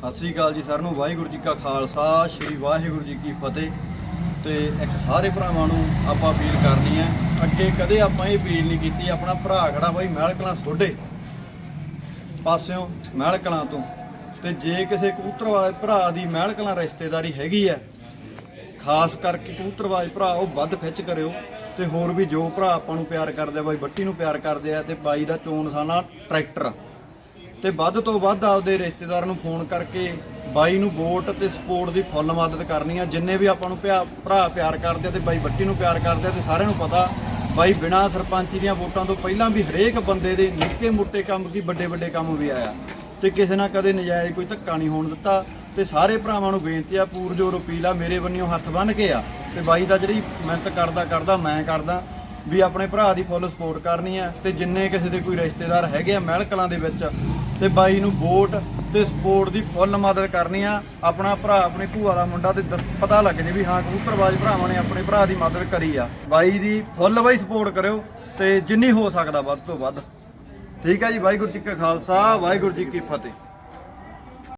ਸਤਿ ਸ੍ਰੀ ਅਕਾਲ ਜੀ ਸਾਰਿਆਂ ਨੂੰ। ਵਾਹਿਗੁਰੂ ਜੀ ਕਾ ਖਾਲਸਾ, ਸ੍ਰੀ ਵਾਹਿਗੁਰੂ ਜੀ ਕੀ ਫਤਿਹ। ਤੇ ਇੱਕ ਸਾਰੇ ਭਰਾਵਾਂ ਨੂੰ ਆਪਾਂ ਅਪੀਲ ਕਰਨੀ ਹੈ, ਅੱਗੇ ਕਦੇ ਆਪਾਂ ਇਹ ਅਪੀਲ ਨਹੀਂ ਕੀਤੀ, ਆਪਣਾ ਭਰਾ ਖੜਾ ਬਾਈ ਮਹਿਲ ਕਲਾਂ ਸੋਢੇ ਪਾਸਿਓਂ, ਮਹਿਲ ਕਲਾਂ ਤੋਂ। ਤੇ ਜੇ ਕਿਸੇ ਕਬੂਤਰਵਾਜ ਭਰਾ ਦੀ ਮਹਿਲ ਕਲਾਂ ਰਿਸ਼ਤੇਦਾਰੀ ਹੈਗੀ ਹੈ, ਖਾਸ ਕਰਕੇ ਕਬੂਤਰਵਾਜ ਭਰਾ, ਉਹ ਵੱਧ ਖਿੱਚ ਕਰਿਓ। ਤੇ ਹੋਰ ਵੀ ਜੋ ਭਰਾ ਆਪਾਂ ਨੂੰ ਪਿਆਰ ਕਰਦੇ ਆ, ਬਾਈ ਬੱਟੀ ਨੂੰ ਪਿਆਰ ਕਰਦੇ ਆ, ਤੇ ਬਾਈ ਦਾ ਚੋਣ ਸਾਨਾ ਟਰੈਕਟਰ ਤੇ ਵੱਧ ਤੋਂ ਵੱਧ ਆਪਦੇ ਰਿਸ਼ਤੇਦਾਰ ਨੂੰ ਫੋਨ ਕਰਕੇ ਬਾਈ ਨੂੰ ਵੋਟ ਤੇ ਸਪੋਰਟ ਦੀ ਫੁੱਲ ਮਦਦ ਕਰਨੀ ਆ। ਜਿੰਨੇ ਵੀ ਆਪਾਂ ਨੂੰ ਪਿਆ- ਭਰਾ ਪਿਆਰ ਕਰਦੇ ਆ ਤੇ ਬਾਈ ਬੱਟੀ ਨੂੰ ਪਿਆਰ ਕਰਦੇ ਆ ਤੇ ਸਾਰਿਆਂ ਨੂੰ ਪਤਾ, ਬਾਈ ਬਿਨਾਂ ਸਰਪੰਚੀ ਦੀਆਂ ਵੋਟਾਂ ਤੋਂ ਪਹਿਲਾਂ ਵੀ ਹਰੇਕ ਬੰਦੇ ਦੇ ਨਿੱਕੇ ਮੋਟੇ ਕੰਮ ਕੀ ਵੱਡੇ ਵੱਡੇ ਕੰਮ ਵੀ ਆਇਆ। ਤੇ ਕਿਸੇ ਨਾਲ ਕਦੇ ਨਜਾਇਜ਼ ਕੋਈ ਧੱਕਾ ਨਹੀਂ ਹੋਣ ਦਿੱਤਾ। ਤੇ ਸਾਰੇ ਭਰਾਵਾਂ ਨੂੰ ਬੇਨਤੀ ਆ, ਪੂਰਜੋਰ ਅਪੀਲ ਆ, ਮੇਰੇ ਬੰਨਿਓ ਹੱਥ ਬੰਨ ਕੇ ਆ। ਤੇ ਬਾਈ ਦਾ ਜਿਹੜੀ ਮਿਹਨਤ ਕਰਦਾ ਕਰਦਾ, ਮੈਂ ਕਰਦਾ, ਵੀ ਆਪਣੇ ਭਰਾ ਦੀ ਫੁੱਲ ਸਪੋਰਟ ਕਰਨੀ ਆ। ਤੇ ਜਿੰਨੇ ਕਿਸੇ ਦੇ ਕੋਈ ਰਿਸ਼ਤੇਦਾਰ ਹੈਗੇ ਆ ਮਹਿਲ ਕਲਾਂ ਦੇ ਵਿੱਚ ਤੇ ਬਾਈ ਨੂੰ ਵੋਟ ਤੇ ਸਪੋਰਟ ਦੀ ਫੁੱਲ ਮਦਦ ਕਰਨੀ ਆ। ਆਪਣਾ ਭਰਾ, ਆਪਣੇ ਭੂਆ ਦਾ ਮੁੰਡਾ ਤੇ ਦੱਸ- ਪਤਾ ਲੱਗ ਜੇ ਵੀ ਹਾਂ ਕਬੂਤਰਬਾਜ਼ ਭਰਾਵਾਂ ਨੇ ਆਪਣੇ ਭਰਾ ਦੀ ਮਦਦ ਕਰੀ ਆ। ਬਾਈ ਦੀ ਫੁੱਲ ਬਾਈ ਸਪੋਰਟ ਕਰਿਓ ਤੇ ਜਿੰਨੀ ਹੋ ਸਕਦਾ ਵੱਧ ਤੋਂ ਵੱਧ। ਠੀਕ ਹੈ ਜੀ, ਵਾਹਿਗੁਰੂ ਜੀ ਕਾ ਖਾਲਸਾ, ਵਾਹਿਗੁਰੂ ਜੀ ਕੀ ਫਤਿਹ।